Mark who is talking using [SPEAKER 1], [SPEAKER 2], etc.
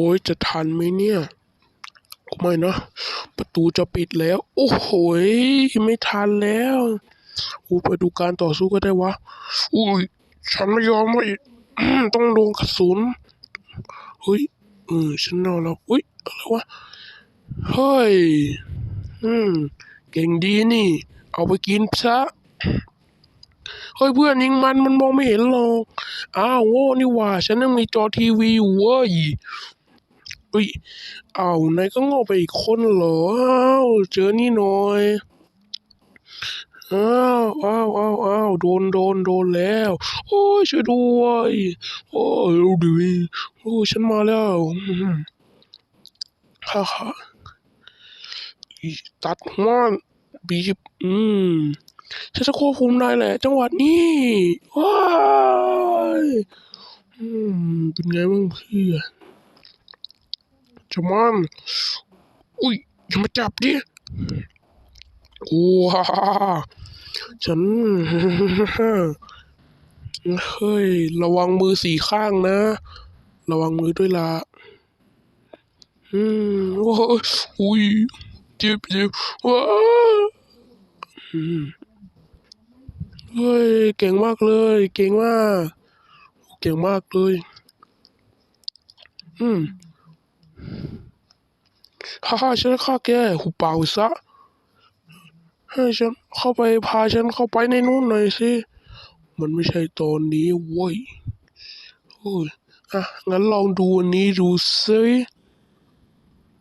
[SPEAKER 1] โอ้ยจะทันไหมเนี่ยไม่นะ ประตูจะปิดแล้ว โอ้โหยไม่ทันแล้วอูไปดูการต่อสู้ก็ได้วะอุ้ยฉันไม่ยอมไม่ต้องโดนกระสุนเฮ้ยเออฉันเอาแล้วอุ้ยอะไรวะเฮ้ยอืมเก่งดีนี่ เอาไปกินซะเฮ้ยเพื่อนยิงมันมันมองไม่เห็นหรอก อ้าวโง่นี่ว่า ฉันยังมีจอทีวีอยู่เว้ย เฮ้ยเอานายก็โง่ไปอีกคนเหรออ้าวเจอนี่หน่อยอ้าวอ้าวอ้าวอ้าวโดนโดนโดนแล้ว โอ้ยช่วยด้วยโอ้ยดูดิโอ้ยฉันมาแล้วฮ่าฮ่าตัดหัวบีบอืมฉันจะควบคุมนายแหละ จังหวัดนี้ว้ายอืมเป็นไงบ้างเพื่อน จะมันอุ้ยอย่ามาจับดิว้าฉันเฮ้ย ระวังมือสี่ข้างนะ ระวังมือด้วยละอืมโอ้ยอุ้ยเจ็บเจ็บว้าเฮ้ย เก่งมากเลย เก่งมาก เก่งมากเลย อืม ฮ่าฮ่าฉันฆ่าแกหุบปากไว้ซะให้ฉันเข้าไปพาฉันเข้าไปในนู้นหน่อยสิมันไม่ใช่ตอนนี้เว้ยโอ้ยอะงั้นลองดูอันนี้ดูซิ